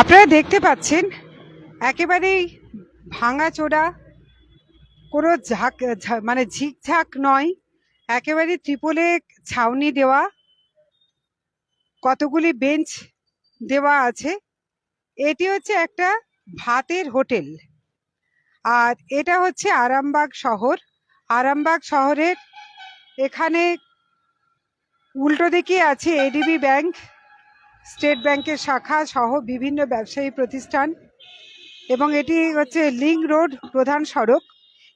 আপনারা দেখতে পাচ্ছেন, একেবারেই ভাঙা ভাঙাচোরা কোনো ঝাঁক মানে ঝিকঝাক নয়, একেবারে ত্রিপলে ছাউনি দেওয়া, কতগুলি বেঞ্চ দেওয়া আছে। এটি হচ্ছে একটা ভাতের হোটেল। আর এটা হচ্ছে আরামবাগ শহর। আরামবাগ শহরের এখানে উল্টো দিকে আছে এডিবি ব্যাংক স্টেট ব্যাংকের শাখা সহ বিভিন্ন ব্যবসায়ী প্রতিষ্ঠান এবং এটি হচ্ছে লিঙ্ক রোড প্রধান সড়ক।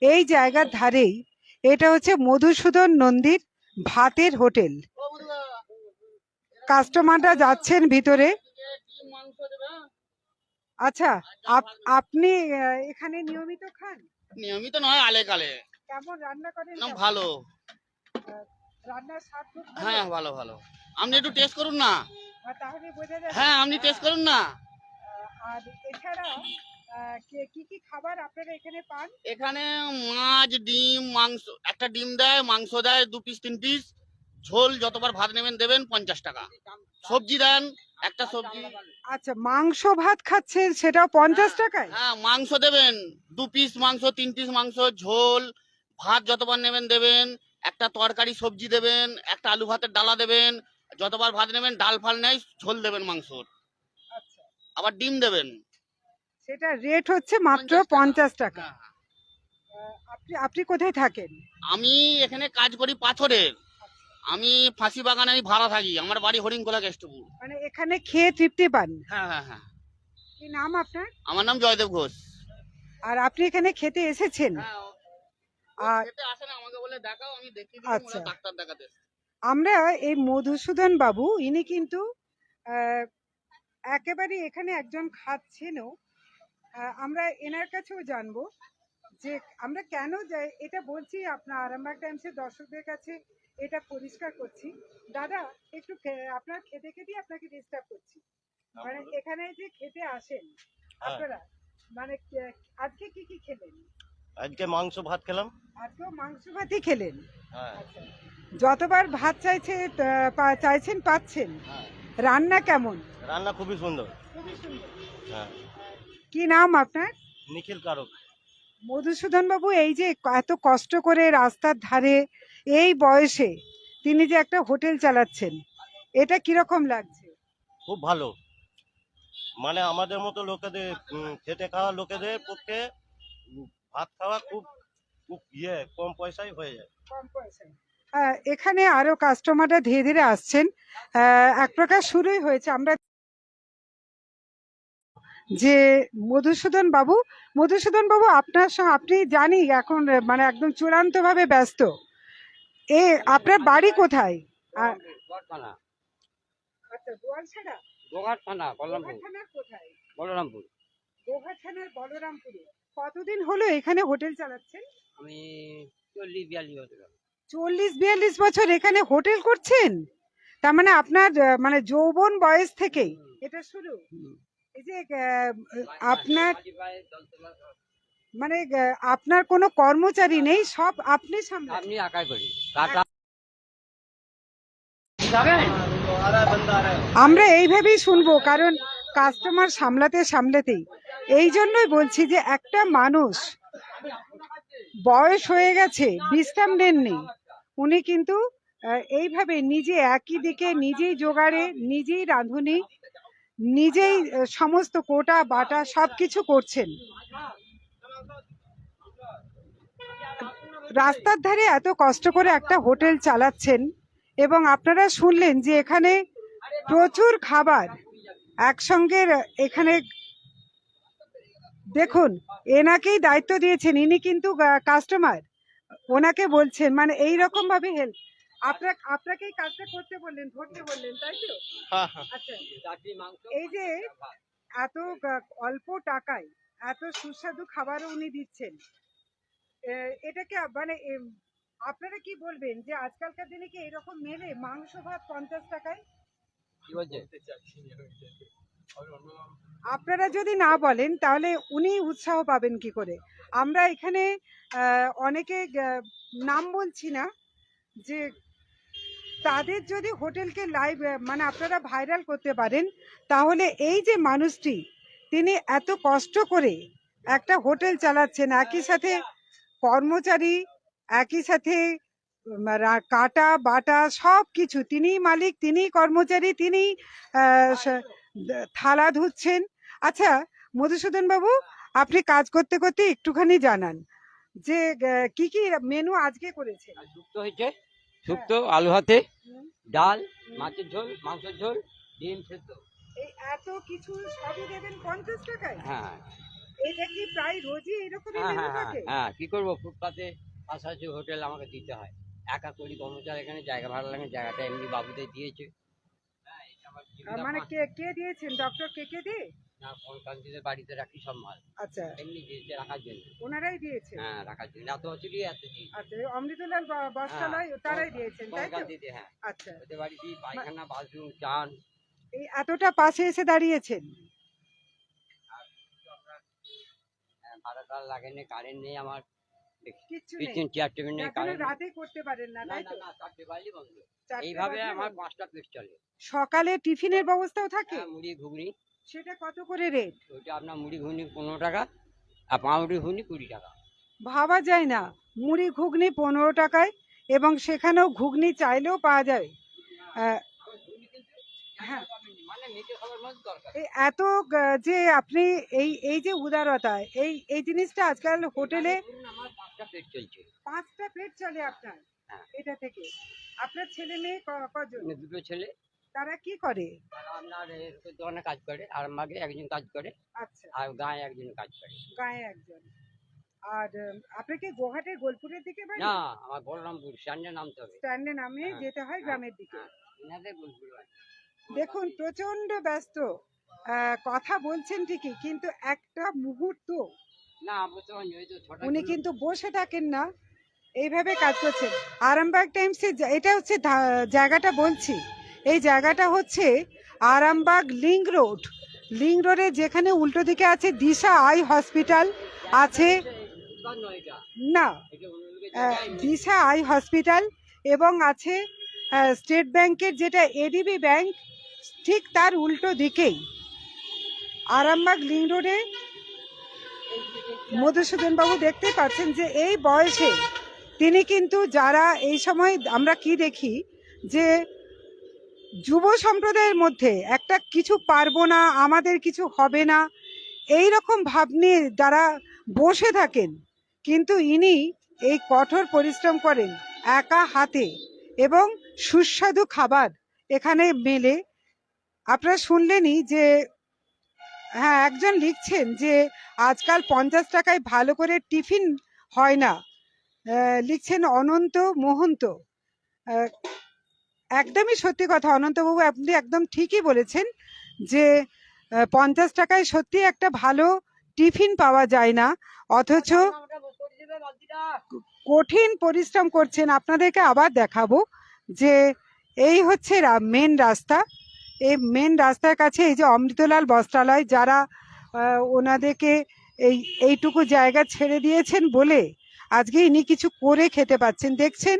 এই জায়গার ধারেই এটা হচ্ছে মধুসূদন নন্দীর ভাতের হোটেল। কাস্টমাররা যাচ্ছেন ভিতরে। আচ্ছা আপ- আপনি এখানে নিয়মিত খান? নিয়মিত নয় আলে কালে। কেমন রান্না করেন ভালো। রান্নার স্বাদ হ্যাঁ ভালো ভালো। আপনি একটু টেস্ট করুন না। তাহলে বোঝা যাবে হ্যাঁ আপনি টেস্ট করুন না। আর এছাড়া কি কি খাবার আপনারা এখানে পান? এখানে মাছ ডিম মাংস একটা ডিম দেয় মাংস দেয় দু পিস তিন পিস ঝোল যতবার ভাত নেবেন দেবেন পঞ্চাশ টাকা। সবজি দেন একটা সবজি। আচ্ছা মাংস ভাত খাচ্ছেন সেটাও পঞ্চাশ টাকায়? হ্যাঁ মাংস দেবেন। দু পিস মাংস তিন পিস মাংস ঝোল ভাত যতবার নেবেন দেবেন। একটা তরকারি সবজি দেবেন একটা আলু ভাতের ডালা দেবেন যতবার ভাত নেবেন ডাল ফাল নেই ঝোল দেবেন মাংসর। আচ্ছা। আবার ডিম দেবেন। সেটা রেট হচ্ছে মাত্র পঞ্চাশ টাকা। আপনি আপনি কোথায় থাকেন? আমি এখানে কাজ করি পাথরের। আমি ফাঁসি বাগানে আমি ভাড়া থাকি আমার বাড়ি হরিণকোলা কেষ্টপুর। মানে এখানে খেয়ে তৃপ্তি পান? হ্যাঁ হ্যাঁ হ্যাঁ। কি নাম আপনার? আমার নাম জয়দেব ঘোষ। আর আপনি এখানে খেতে এসেছেন? হ্যাঁ আর খেতে আসে না আমাকে বলে দেখাও আমি দেখিয়ে আচ্ছা। আমরা এই মধুসূদন বাবু ইনি কিন্তু একেবারে এখানে একজন খাচ্ছেনও আমরা এনার কাছেও জানব যে আমরা কেন যাই এটা বলছি আপনার আরামবাগ টাইমসের দর্শকদের কাছে এটা পরিষ্কার করছি। দাদা একটু খে- আপনার খেতে খেতে আপনাকে ডিস্টার্ব করছি। মানে এখানে যে খেতে আসেন আপনারা মানে আজকে কি কি খেলেন? আজকে মাংস ভাত খেলাম। আজকেও মাংস ভাতই খেলেন? হ্যাঁ। যতবার ভাত চাইছে চাইছেন পাচ্ছেন। হ্যাঁ। রান্না কেমন? রান্না খুবই সুন্দর। খুবই সুন্দর। হ্যাঁ। কি নাম আপনার? নিখিল কারক। মধুসূদন বাবু এই যে এত কষ্ট করে রাস্তার ধারে এই বয়সে তিনি যে একটা হোটেল চালাচ্ছেন এটা কীরকম লাগছে? খুব ভালো। মানে আমাদের মতো লোকেদের খেটে খাওয়া লোকেদের পক্ষে ভাত খাওয়া খুব খুব ইয়ে কম পয়সায় হয়ে যায়। কম পয়সায়। এখানে আরও কাস্টমাররা ধীরে ধীরে আসছেন। এক প্রকার শুরুই হয়েছে। আমরা যে মধুসূদন বাবু মধুসূদন বাবু আপনার সঙ্গে আপনি জানি এখন মানে একদম চূড়ান্ত ভাবে ব্যস্ত। এ আপনার বাড়ি কোথায়? আচ্ছা বলরামপুর। বলরামপুরে। কতদিন হলো এখানে হোটেল চালাচ্ছেন? আমি চল্লিশ বিয়াল্লিশ বছর চল্লিশ বিয়াল্লিশ বছর এখানে হোটেল করছেন? তার মানে আপনার মানে যৌবন বয়স থেকেই এটা শুরু? এই যে আপনার। মানে আপনার কোনো কর্মচারী নেই সব আপনি সামনে আপনি একাই করি। কাটা আমরা এইভাবেই শুনব কারণ কাস্টমার সামলাতে সামলাতেই। এই জন্যই বলছি যে একটা মানুষ বয়স হয়ে গেছে, বিশ্রাম নেননি। উনি কিন্তু এইভাবে নিজে একই দিকে, নিজেই জোগাড়ে, নিজেই রাঁধুনি, নিজেই সমস্ত কোটা, বাটা সব কিছু করছেন। রাস্তার ধারে এত কষ্ট করে একটা হোটেল চালাচ্ছেন এবং আপনারা শুনলেন যে এখানে প্রচুর খাবার একসঙ্গে এখানে দেখুন এনাকেই দায়িত্ব দিয়েছেন ইনি কিন্তু কাস্টমার ওনাকে বলছেন মানে এই রকম ভাবে হেল্প আপনার আপনাকেই কাজটা করতে বললেন ধরতে বললেন তাই তো? আচ্ছা এই যে এত অল্প টাকায় এত সুস্বাদু খাবারও উনি দিচ্ছেন। এটাকে মানে আপনারা কি বলবেন যে আজকালকার দিনে কি এরকম মেলে? মাংস ভাত পঞ্চাশ টাকায়? আপনারা যদি না বলেন তাহলে উনি উৎসাহ পাবেন কি করে? আমরা এখানে অনেকে নাম বলছি না যে তাদের যদি হোটেলকে লাইভ মানে আপনারা ভাইরাল করতে পারেন তাহলে এই যে মানুষটি তিনি এত কষ্ট করে একটা হোটেল চালাচ্ছেন একই সাথে কর্মচারী একই সাথে কাটা বাটা সব কিছু তিনিই মালিক তিনিই কর্মচারী তিনি থালা ধুচ্ছেন। আচ্ছা মধুসূদন বাবু আপনি কাজ করতে করতে একটুখানি জানান যে কি কি মেনু আজকে করেছেন? আর হয়েছে। শুক্তো আলু হাতে ডাল মাছের ঝোল মাংসের ঝোল ডিম সেদ্ধ। এই এত কিছু সবই দেবেন পঞ্চাশ টাকায়? হ্যাঁ। এটা কি প্রায় রোজই এরকমই হ্যাঁ হ্যাঁ হ্যাঁ হ্যাঁ কি করব? ফুটপাতে পাশাপাশি হোটেল আমাকে দিতে হয়। একা করি কর্মচারী এখানে জায়গা ভাড়া লাগে জায়গাটা এমনি বাবুদের দিয়েছে। হ্যাঁ, মানে কে কে দিয়েছেন? ডক্টর কে কে দিয়ে? না বাড়িতে রাখি সব মাল। আচ্ছা। এমনি দিয়েছে রাখার জন্য। ওনারাই দিয়েছেন? হ্যাঁ রাখার জন্য। এত দিয়েছে। আচ্ছা অমৃতলাল ব- তারাই দিয়েছেন তাই তো? হ্যাঁ। আচ্ছা। ওদের বাড়িতে পায়খানা বাথরুম চান। এই এতটা পাশে এসে দাঁড়িয়েছেন? হ্যাঁ, ভাড়া টাড়া লাগে না কারেন্ট নেই আমার। এখনও কারেন্ট রাতে করতে পারেন না তাই তো? না চারটে বাড়ি বন্ধ। এইভাবে আমার পাঁচটা পেট চলে। সকালে টিফিনের ব্যবস্থাও থাকে? হ্যাঁ, মুড়ি ঘুগনি। সেটা কত করে রেট? ওইটা আপনার মুড়ি ঘুগনি পনেরো টাকা আর পাউরুটি ঘুগনি কুড়ি টাকা। ভাবা যায় না। মুড়ি ঘুগনি পনেরো টাকায় এবং সেখানেও ঘুগনি চাইলেও পাওয়া যায়। হ্যাঁ। মানে এত যে আপনি এই এই যে উদারতা এই এই জিনিসটা আজকাল হোটেলে পাঁচটা পেট চলছে। পাঁচটা চলে আপনার? হ্যাঁ। এটা থেকে? আপনার ছেলে মেয়ে কজন? দুটো ছেলে। তারা কি করে? আপনার দোকানে কাজ করে আর আমাকে একজন কাজ করে আচ্ছা। আর গায়ে একজন কাজ করে। গায়ে একজন। আর উম, আপনার কি গোহাটের গোলপুরের দিকে বাড়ি? না আমার বলরামপুর স্ট্যান্ডে নামতে হবে। স্ট্যান্ডে নামে হ্যাঁ, যেতে হয় গ্রামের দিকে? হ্যাঁ, ইনাদের বলপুর বাড়ি। দেখুন প্রচণ্ড ব্যস্ত। কথা বলছেন ঠিকই কিন্তু একটা মুহূর্ত উনি কিন্তু বসে থাকেন না। এইভাবে কাজ করছেন। আরামবাগ টাইমসে এটা হচ্ছে জায়গাটা বলছি। এই জায়গাটা হচ্ছে আরামবাগ লিঙ্ক রোড। লিঙ্ক রোডে যেখানে উল্টো দিকে আছে দিশা আই হসপিটাল আছে না। দিশা আই হসপিটাল এবং আছে স্টেট ব্যাংকের যেটা এডিবি ব্যাংক ঠিক তার উল্টো দিকেই। আরামবাগ লিঙ্ক রোডে মধুসূদন বাবু দেখতেই পাচ্ছেন যে এই বয়সে তিনি কিন্তু যারা এই সময় আমরা কি দেখি যে যুব সম্প্রদায়ের মধ্যে একটা কিছু পারব না, আমাদের কিছু হবে না, এই রকম ভাব নিয়ে যারা বসে থাকেন, কিন্তু ইনি এই কঠোর পরিশ্রম করেন একা হাতে এবং সুস্বাদু খাবার এখানে মেলে। আপনারা শুনলেনই যে হ্যাঁ একজন লিখছেন যে আজকাল পঞ্চাশ টাকায় ভালো করে টিফিন হয় না। লিখছেন অনন্ত মোহন্ত। একদমই সত্যি কথা, অনন্তবাবু আপনি একদম ঠিকই বলেছেন যে পঞ্চাশ টাকায় সত্যি একটা ভালো টিফিন পাওয়া যায় না। অথচ। কঠিন পরিশ্রম করছেন। আপনাদেরকে আবার দেখাবো যে, এই হচ্ছে মেন রাস্তা। এই মেন রাস্তার কাছে এই যে অমৃতলাল বস্ত্রালয়, যারা ওনাদেরকে এই, এইটুকু জায়গা ছেড়ে দিয়েছেন বলে আজকে ইনি কিছু করে খেতে পাচ্ছেন। দেখছেন,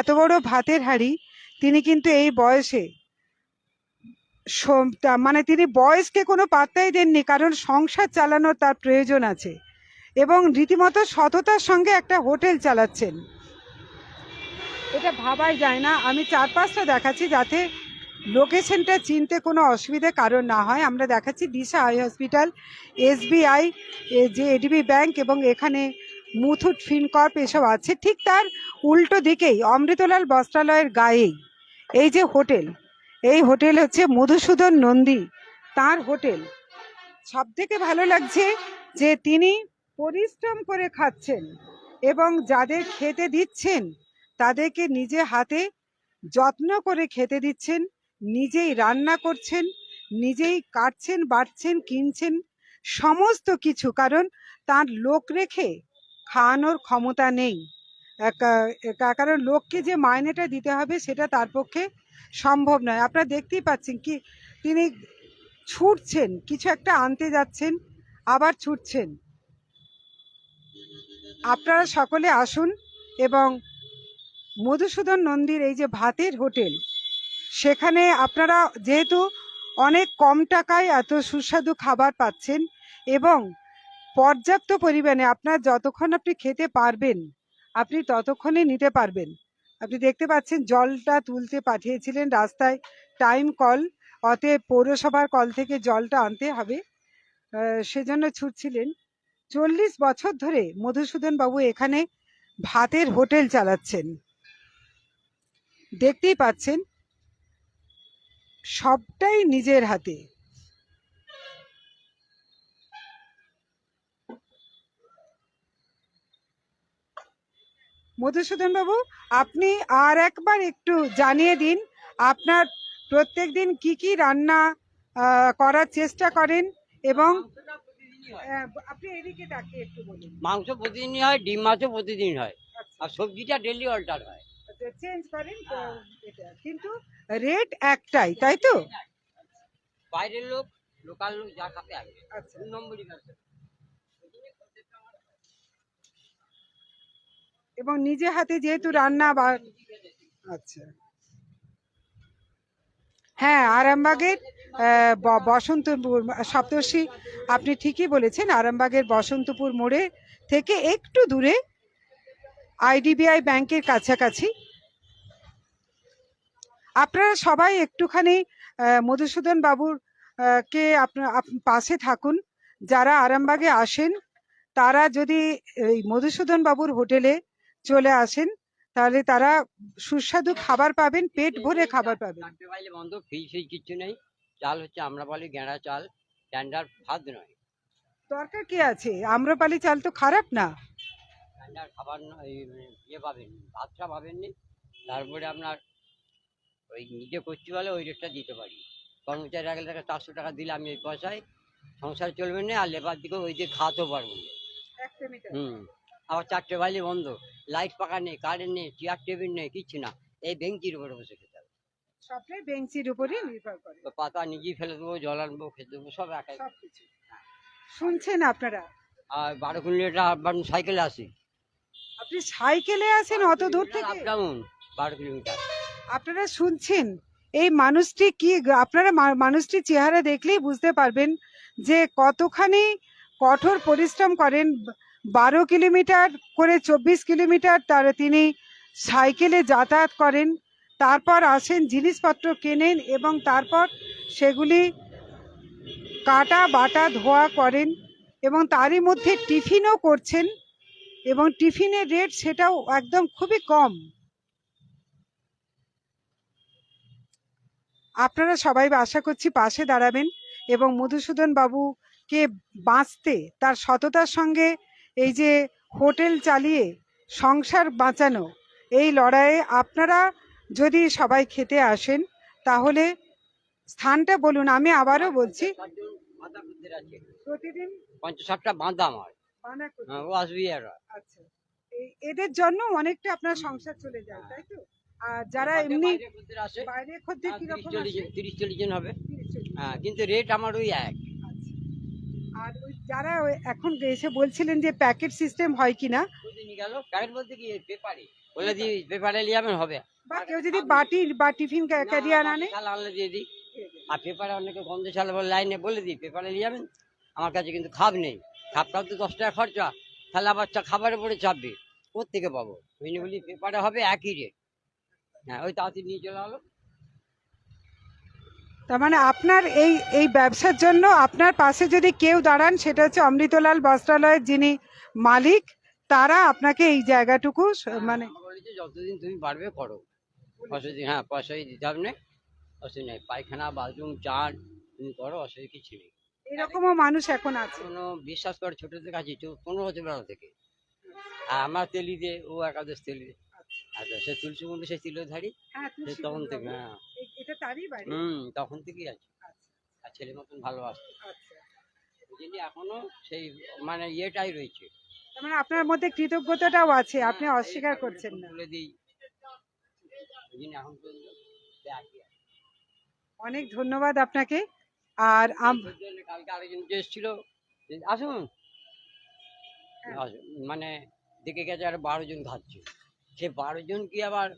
এত বড় ভাতের হাঁড়ি, তিনি কিন্তু এই বয়সে মানে তিনি বয়সকে কোনো পাত্তাই দেননি, কারণ সংসার চালানোর তার প্রয়োজন আছে এবং রীতিমতো সততার সঙ্গে একটা হোটেল চালাচ্ছেন। এটা ভাবাই যায় না। আমি চার পাঁচটা দেখাচ্ছি যাতে লোকেশনটা চিনতে কোনো অসুবিধে কারণ না হয়। আমরা দেখাচ্ছি দিশা আই হসপিটাল, এসবিআই যে এডিবি ব্যাংক এবং এখানে মুথুট ফিনকর্প এসব আছে। ঠিক তার উল্টো দিকেই, অমৃতলাল বস্ত্রালয়ের গায়েই। এই যে হোটেল, এই হোটেল হচ্ছে মধুসূদন নন্দী তার হোটেল। সব থেকে ভালো লাগছে যে তিনি পরিশ্রম করে খাচ্ছেন এবং যাদের খেতে দিচ্ছেন, তাদেরকে নিজে হাতে যত্ন করে খেতে দিচ্ছেন। নিজেই রান্না করছেন, নিজেই কাটছেন, বাটছেন, কিনছেন, সমস্ত কিছু, কারণ তার লোক রেখে খাওয়ানোর ক্ষমতা নেই। কারণ লোককে যে মাইনেটা দিতে হবে সেটা তার পক্ষে সম্ভব নয়। আপনারা দেখতেই পাচ্ছেন কি, তিনি ছুটছেন, কিছু একটা আনতে যাচ্ছেন, আবার ছুটছেন। আপনারা সকলে আসুন এবং মধুসূদন নন্দীর এই যে ভাতের হোটেল সেখানে আপনারা যেহেতু অনেক কম টাকায় এত সুস্বাদু খাবার পাচ্ছেন এবং পর্যাপ্ত পরিমাণে আপনার যতক্ষণ আপনি খেতে পারবেন, আপনি ততক্ষণে নিতে পারবেন। আপনি দেখতে পাচ্ছেন জলটা তুলতে পাঠিয়েছিলেন রাস্তায়। টাইম কল অতএব পৌরসভার কল থেকে জলটা আনতে হবে। সেজন্য ছুটছিলেন। চল্লিশ বছর ধরে মধুসূদন বাবু এখানে ভাতের হোটেল চালাচ্ছেন। দেখতেই পাচ্ছেন সবটাই নিজের হাতে। মধুসূদন বাবু আপনি আর একবার একটু জানিয়ে দিন আপনার প্রত্যেক দিন কি কি রান্না করার চেষ্টা করেন এবং আপনি এদিকে একটু বলুন। মাংস প্রতিদিনই হয় ডিম মাছও প্রতিদিন হয় আচ্ছা। আর সবজিটা ডেলি অল্টার হয়। চেঞ্জ করেন কিন্তু রেট একটাই তাই তো? বাইরের লোক লোকাল লোক যা আসবে আচ্ছা। নম্বরই এবং নিজে হাতে যেহেতু রান্না বা আচ্ছা। হ্যাঁ আরামবাগের বসন্তপুর সপ্তর্ষি আপনি ঠিকই বলেছেন আরামবাগের বসন্তপুর মোড়ে থেকে একটু দূরে আইডিবিআই ব্যাংকের কাছাকাছি আপনারা সবাই একটুখানি মধুসূদন বাবুর কে আপনার আপ- পাশে থাকুন। যারা আরামবাগে আসেন তারা যদি এই মধুসূদন বাবুর হোটেলে চলে আসেন তাহলে তারা সুস্বাদু খাবার পাবেন পেট ভরে খাবার পাবেন। বন্ধ ফ্রিজ ফ্রিজ কিচ্ছু নেই। চাল হচ্ছে আমরা বলি গেঁড়া চাল স্ট্যান্ডার্ড ভাত নয়। দরকার কি আছে? আম্রপালি চাল তো খারাপ না? খাবার ইয়ে পাবেন ভাতটা পাবেননি। তারপরে আপনার ওই নিজে করছি বলে ওই রেটটা দিতে পারি। কর্মচারী আগে টাকা চারশো টাকা দিলে আমি ওই পয়সায় সংসার চলবে না আর লেবার দিকে ওই দিয়ে খাওয়াতেও পারব না। হুম আবার চারটে বাইলে বন্ধ লাইট পাকা নেই কারেন্ট নেই চেয়ার টেবিল নেই কিচ্ছু না এই বেঞ্চির উপরে বসে খেতে হবে। সবটাই বেঞ্চির উপরই নির্ভর করে। পাতা নিজেই ফেলে দেবো জল আনব খেতে দেবো সব একাই। শুনছেন আপনারা? আর বারো কিলোমিটার সাইকেলে আসি। আপনি সাইকেলে আসেন অত দূর থেকে? আপ ডাউন বারো কিলোমিটার আপনারা শুনছেন? এই মানুষটি কি আপনারা মানুষটির চেহারা দেখলেই বুঝতে পারবেন যে কতখানি কঠোর পরিশ্রম করেন। বারো কিলোমিটার করে চব্বিশ কিলোমিটার তার তিনি সাইকেলে যাতায়াত করেন। তারপর আসেন, জিনিসপত্র কেনেন এবং তারপর সেগুলি কাটা, বাটা, ধোয়া করেন এবং তারই মধ্যে টিফিনও করছেন এবং টিফিনের রেট সেটাও একদম খুবই কম। আপনারা সবাই আশা করছি পাশে দাঁড়াবেন এবং মধুসূদন বাবুকে বাঁচতে তার সততার সঙ্গে এই যে হোটেল চালিয়ে সংসার বাঁচানো এই লড়াইয়ে আপনারা যদি সবাই খেতে আসেন তাহলে স্থানটা বলুন আমি আবারও বলছি প্রতিদিন বাঁধা আমার। হ্যাঁ, ও আসবি আর। আচ্ছা এদের জন্য অনেকটা আপনার সংসার চলে যায় তাই তো? আর যারা এমনি বাইরে তিরিশ কীরকম চল্লিশ তিরিশ চল্লিশ জন হবে। হ্যাঁ কিন্তু রেট আমার ওই এক। আচ্ছা। আর ওই যারা এখন এসে বলছিলেন যে প্যাকেট সিস্টেম হয় কিনা প্রতিদিন গেল। প্যাকেট বলতে কি পেপারে? বলে পেপারে নিয়ে যাবেন হবে। বা কেউ যদি বাটি বা টিফিন ক্যারিয়ার আনে। আনলে দিয়ে দিই। আর পেপারে অনেকে বলে লাইনে বলে দিই পেপারে নিয়ে যাবেন আমার কাছে কিন্তু খাপ নেই। খাপটাও তো দশ টাকা খরচা। তাহলে আবার খাবারের উপরে চাপবে। কোথেকে পাবো? ওই বলি পেপারে হবে একই রেট হ্যাঁ ওই তাড়াতাড়ি নিয়ে চলে হলো তার মানে আপনার এই এই ব্যবসার জন্য আপনার পাশে যদি কেউ দাঁড়ান সেটা হচ্ছে অমৃতলাল বস্ত্রালয়ের যিনি মালিক তারা আপনাকে এই জায়গাটুকু মানে আমাকে বলেছে যতদিন তুমি পারবে করো। অসুবিধা হ্যাঁ পয়সাই দিতে হবে না অসুবিধা নেই। পায়খানা বাথরুম চান তুমি করো অসুবিধা কিছু নেই। এরকমও মানুষ এখন আছে। কোনো বিশ্বাস করে ছোট থেকে আছি পনেরো বছর বেলা থেকে। আর আমার তেলি দে ও একাদশ তেলি দে আচ্ছা সে তুলসী মন্দির সে তিলোধারী? হ্যাঁ তখন থেকে হ্যাঁ। এটা তারই বাড়ি। হুম তখন থেকেই আছে। আচ্ছা। আর ছেলে মতন ভালোবাসতো। আচ্ছা। বুঝলি এখনও সেই মানে ইয়েটাই রয়েছে। মানে আপনার মধ্যে কৃতজ্ঞতাটাও আছে আপনি অস্বীকার করছেন না। তুলে দিই। বুঝলি এখন। অনেক ধন্যবাদ আপনাকে। আর আম- কালকে আরেকজন এসেছিল হ্যাঁ। আসুন। মানে দেখে গেছে আর বারো জন খাচ্ছে সে বারো কি আবার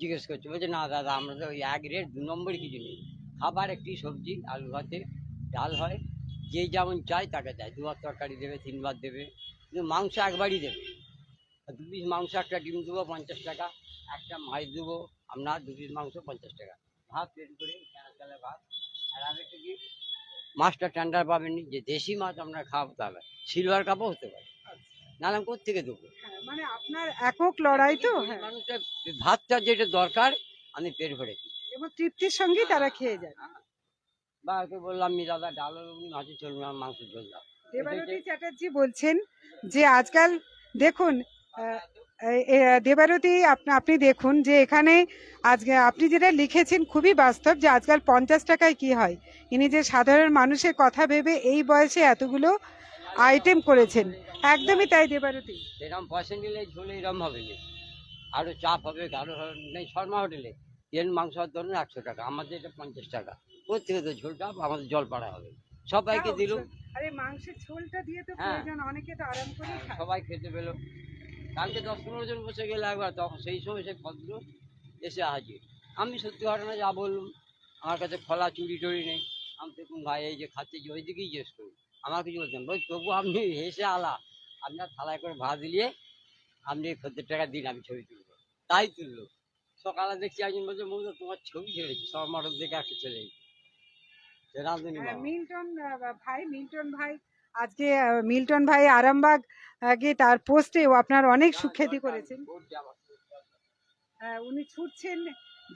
জিজ্ঞেস করছে, বলছে, না, দাদা, আমরা তো ওই এক রেট, দু নম্বরই কিছু নেই। খাবার একটি সবজি, আলু ভাতে, ডাল হয়, যে যেমন চায় তাকে দেয়। দুবার তরকারি দেবে তিনবার দেবে, কিন্তু মাংস একবারই দেবে। দু পিস মাংস, একটা ডিম দেবো, পঞ্চাশ টাকা, একটা মাছ দেবো, আপনার দু পিস মাংস, পঞ্চাশ টাকা। ভাত তৈরি করে ভাত, আর কি? মাছটা টেন্ডার পাবেননি, যে দেশি মাছ আপনার খাওয়াতে হবে সিলভার কাপও হতে পারে। নাহলে আমি কোথেকে দেবো? হ্যাঁ, মানে আপনার একক লড়াই তো হ্যাঁ। মানুষের ভাতটা যেটা দরকার আমি পেট ভরে দিই। এবং তৃপ্তির সঙ্গেই তারা খেয়ে যায়। বা ওকে বললাম আমি দাদা ডাল মাছের চলবে মাংস চলবে দেবারতী চ্যাটার্জি বলছেন যে আজকাল দেখুন দেবারতী আপনি আপনি দেখুন যে এখানে আজকে আপনি যেটা লিখেছেন খুবই বাস্তব যে আজকাল পঞ্চাশ টাকায় কি হয়? ইনি যে সাধারণ মানুষের কথা ভেবে এই বয়সে এতগুলো আইটেম করেছেন। একদমই তাই দেবারতী। এরকম পয়সা নিলে ঝোলে এরকম হবে না আরও চাপ হবে আরও নেই শর্মা হোটেলে। তেল মাংস ধরুন একশো টাকা আমাদের এটা পঞ্চাশ টাকা। কোথেকে তো ঝোলটা আমাদের জল পাড়া হবে। সবাইকে দিল আরে মাংসের ঝোলটা দিয়ে তো হ্যাঁ। প্রয়োজন অনেকে তো আরাম করে সবাই খেতে পেল। কালকে দশ পনেরো জন বসে গেলে একবার তখন সেই সময় সেই ভদ্র এসে হাজির। আমি সত্যি ঘটনা যা বললাম আমার কাছে খোলা চুরি টুরি নেই। আমি দেখুন ভাই এই যে খাচ্ছে যে ওইদিকেই জিজ্ঞেস করুন। আমার কিছু বলছেন। বল তবু আপনি হেসে আলা। আপনার থালায় করে ভাত দিলিয়ে আপনি খদ্দের টাকা দিন আমি ছবি তুলবো। তাই তুললো। সকালে দেখছি একজন বলছে মৌজা তোমার ছবি ছেড়েছি সব মডেল দেখে একটা ছেলে। বাবা। মিল্টন ভাই মিল্টন ভাই আজকে মিল্টন ভাই আরামবাগ আগে তার পোস্টেও আপনার অনেক সুখ্যাতি করেছেন। আহ, উনি ছুটছেন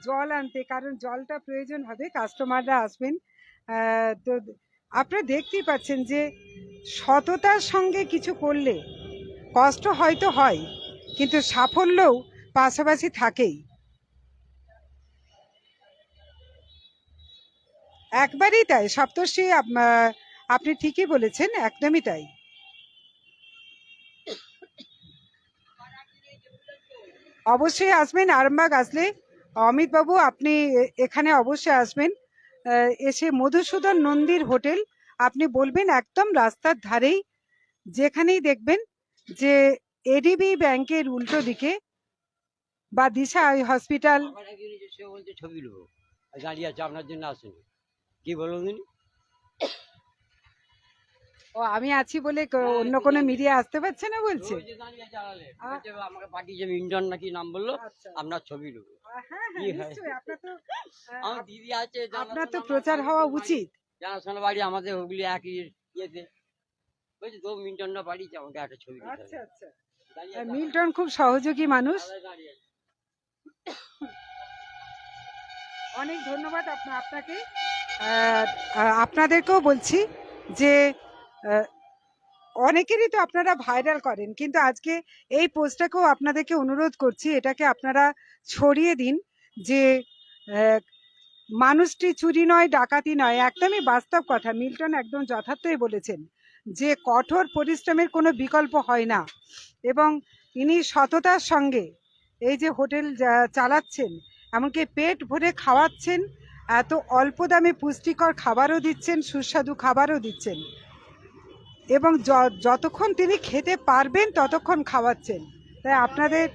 জল আনতে কারণ জলটা প্রয়োজন হবে কাস্টমাররা আসবেন। তো আপনারা দেখতেই পাচ্ছেন যে সততার সঙ্গে কিছু করলে কষ্ট হয়তো হয়, কিন্তু সাফল্যও পাশাপাশি থাকেই। একবারই তাই, সপ্তর্ষি আপনি ঠিকই বলেছেন, একদমই তাই। অবশ্যই আসবেন, আরামবাগ আসলে অমিতবাবু, আপনি এখানে অবশ্যই আসবেন। এসে মধুসূদন নন্দীর হোটেল, আপনি বলবেন একদম রাস্তার ধারেই, যেখানেই দেখবেন যে এডিবি ব্যাংকের উল্টো দিকে বা দিশা হসপিটাল ছবি আছে, আপনার জন্য আসেনি। কি বলুন ও আমি আছি বলে অন্য কোনো মিডিয়া আসতে পারছে না বলছে? আমাকে পাঠিয়েছে মিন্টন নাকি নাম বলল আচ্ছা। আপনার ছবি নেব। হ্যাঁ হ্যাঁ হয়? আমার দিদি আছে আপনার তো প্রচার হওয়া উচিত। জানাশোনা বাড়ি আমাদের হুগলি একই ইয়েতে। বলছে তো না পাঠিয়েছে আমাকে একটা ছবি আচ্ছা আচ্ছা। মিল্টন খুব সহযোগী মানুষ। অনেক ধন্যবাদ আপনাকে। আপনাদেরকেও বলছি যে অনেকেরই তো আপনারা ভাইরাল করেন, কিন্তু আজকে এই পোস্টটাকেও আপনাদেরকে অনুরোধ করছি, এটাকে আপনারা ছড়িয়ে দিন যে মানুষটি চুরি নয়, ডাকাতি নয়, একদমই বাস্তব কথা। মিল্টন একদম যথার্থই বলেছেন যে, কঠোর পরিশ্রমের কোনো বিকল্প হয় না। এবং ইনি সততার সঙ্গে এই যে হোটেল চালাচ্ছেন, এমনকি পেট ভরে খাওয়াচ্ছেন, এত অল্প দামে পুষ্টিকর খাবারও দিচ্ছেন, সুস্বাদু খাবারও দিচ্ছেন। এবং যতক্ষণ তিনি খেতে পারবেন ততক্ষণ খাওয়াচ্ছেন। তাই আপনাদের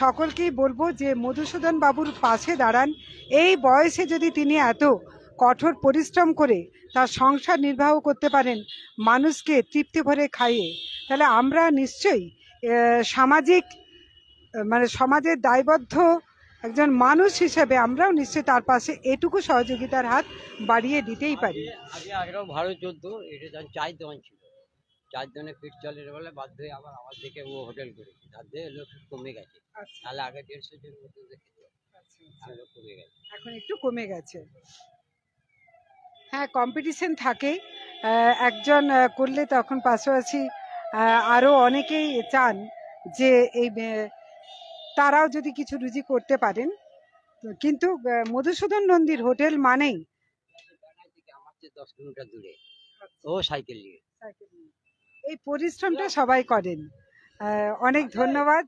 সকলকেই বলব যে মধুসূদন বাবুর পাশে দাঁড়ান। এই বয়সে যদি তিনি এত কঠোর পরিশ্রম করে তার সংসার নির্বাহ করতে পারেন, মানুষকে তৃপ্তি ভরে খাইয়ে, তাহলে আমরা নিশ্চয়ই সামাজিক মানে সমাজের দায়বদ্ধ একজন মানুষ হিসেবে আমরাও নিশ্চয়ই তার পাশে এটুকু সহযোগিতার হাত বাড়িয়ে দিতেই পারি। চলতো এটা চার দোকানে ফিট চলে বলে বাধ্য হয়ে আবার আমার থেকে ও হোটেল করেছে। তার দিয়ে লোক কমে গেছে। তাহলে আগে দেড়শো জন মতো দেখেছে লোক কমে গেছে। এখন একটু কমে গেছে। হ্যাঁ কম্পিটিশন থাকে একজন করলে তখন পাশাপাশি আরও অনেকেই চান যে এই তারাও যদি কিছু রুজি করতে পারেন। কিন্তু মধুসূদন নন্দীর হোটেল মানেই দশ কিলোমিটার দূরে? ও সাইকেল নিয়ে। এই পরিশ্রমটা সবাই করেন। অনেক ধন্যবাদ।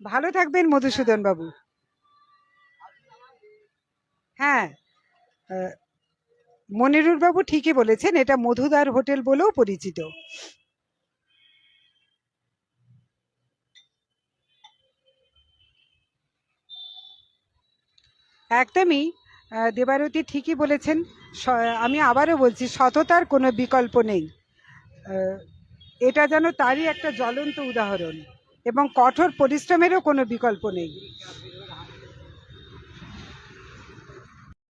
ভালো থাকবেন মধুসূদন বাবু। হ্যাঁ মনিরুর বাবু ঠিকই বলেছেন এটা মধুদার হোটেল বলেও পরিচিত। একদমই। দেবারতী ঠিকই বলেছেন আমি আবারও বলছি, সততার কোনো বিকল্প নেই। এটা যেন তারই একটা জ্বলন্ত উদাহরণ এবং কঠোর পরিশ্রমেরও কোনো বিকল্প নেই।